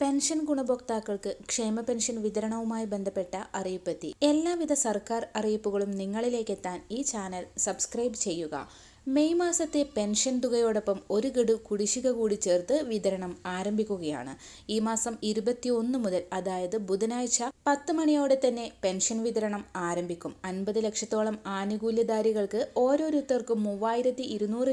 Pension ഗുണഭോക്താക്കൾക്ക് ക്ഷേമ pension വിതരണവുമായി ബന്ധപ്പെട്ട അറിയിപ്പെത്തി. എല്ലാവിധ സർക്കാർ അറിയിപ്പുകളും നിങ്ങളിലേക്ക് എത്താൻ ഈ ചാനൽ സബ്സ്ക്രൈബ് ചെയ്യുക. മെയ് മാസത്തെ പെൻഷൻ തുകയോടൊപ്പം ഒരു ഗഡു കുടിശ്ശിക കൂടി ചേർത്ത് വിതരണം ആരംഭിക്കുകയാണ്. ഈ മാസം ഇരുപത്തിയൊന്ന് മുതൽ അതായത് ബുധനാഴ്ച പത്ത് മണിയോടെ തന്നെ പെൻഷൻ വിതരണം ആരംഭിക്കും. അൻപത് ലക്ഷത്തോളം ആനുകൂല്യധാരികൾക്ക് ഓരോരുത്തർക്കും മൂവായിരത്തി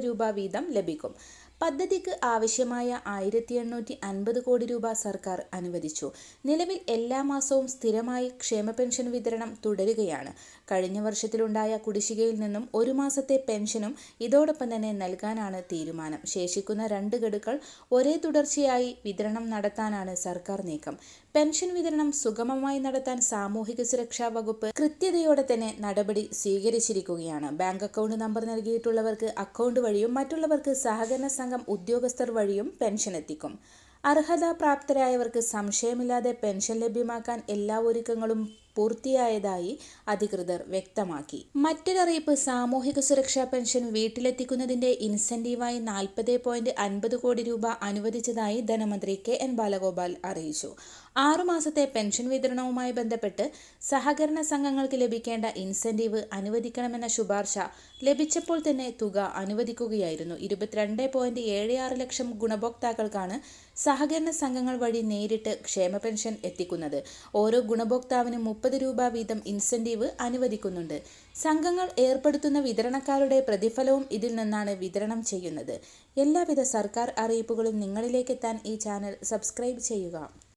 രൂപ വീതം ലഭിക്കും. പദ്ധതിക്ക് ആവശ്യമായ ആയിരത്തി എണ്ണൂറ്റി അൻപത് കോടി രൂപ സർക്കാർ അനുവദിച്ചു. നിലവിൽ എല്ലാ മാസവും സ്ഥിരമായി ക്ഷേമ പെൻഷൻ വിതരണം തുടരുകയാണ്. കഴിഞ്ഞ വർഷത്തിലുണ്ടായ കുടിശ്ശികയിൽ നിന്നും ഒരു മാസത്തെ പെൻഷനും ഇതോടൊപ്പം തന്നെ നൽകാനാണ് തീരുമാനം. ശേഷിക്കുന്ന രണ്ട് ഗഡുക്കൾ ഒരേ തുടർച്ചയായി വിതരണം നടത്താനാണ് സർക്കാർ നീക്കം. പെൻഷൻ വിതരണം സുഗമമായി നടത്താൻ സാമൂഹിക സുരക്ഷാ വകുപ്പ് കൃത്യതയോടെ തന്നെ നടപടി സ്വീകരിച്ചിരിക്കുകയാണ്. ബാങ്ക് അക്കൗണ്ട് നമ്പർ നൽകിയിട്ടുള്ളവർക്ക് അക്കൗണ്ട് വഴിയും മറ്റുള്ളവർക്ക് സഹകരണ സംഘം ഉദ്യോഗസ്ഥർ വഴിയും പെൻഷൻ എത്തിക്കും അർഹത പ്രാപ്തരായവർക്ക് സംശയമില്ലാതെ പെൻഷൻ ലഭ്യമാക്കാൻ എല്ലാ ഒരുക്കങ്ങളും പൂർത്തിയായതായി അധികൃതർ വ്യക്തമാക്കി. മറ്റൊരറിയിപ്പ് സാമൂഹിക സുരക്ഷാ പെൻഷൻ വീട്ടിലെത്തിക്കുന്നതിന്റെ ഇൻസെന്റീവായി നാൽപ്പത് പോയിന്റ് അൻപത് കോടി രൂപ അനുവദിച്ചതായി ധനമന്ത്രി കെ എൻ ബാലഗോപാൽ അറിയിച്ചു. ആറുമാസത്തെ പെൻഷൻ വിതരണവുമായി ബന്ധപ്പെട്ട് സഹകരണ സംഘങ്ങൾക്ക് ലഭിക്കേണ്ട ഇൻസെന്റീവ് അനുവദിക്കണമെന്ന ശുപാർശ ലഭിച്ചപ്പോൾ തന്നെ തുക അനുവദിക്കുകയായിരുന്നു. ഇരുപത്തിരണ്ട് ലക്ഷം ഗുണഭോക്താക്കൾക്കാണ് സഹകരണ സംഘങ്ങൾ വഴി നേരിട്ട് ക്ഷേമ പെൻഷൻ എത്തിക്കുന്നത്. ഓരോ ഗുണഭോക്താവിനും മുപ്പത് രൂപ വീതം ഇൻസെന്റീവ് അനുവദിക്കുന്നുണ്ട്. സംഘങ്ങൾ ഏർപ്പെടുത്തുന്ന വിതരണക്കാരുടെ പ്രതിഫലവും ഇതിൽ നിന്നാണ് വിതരണം ചെയ്യുന്നത്. എല്ലാവിധ സർക്കാർ അറിയിപ്പുകളും നിങ്ങളിലേക്കെത്താൻ ഈ ചാനൽ സബ്സ്ക്രൈബ് ചെയ്യുക.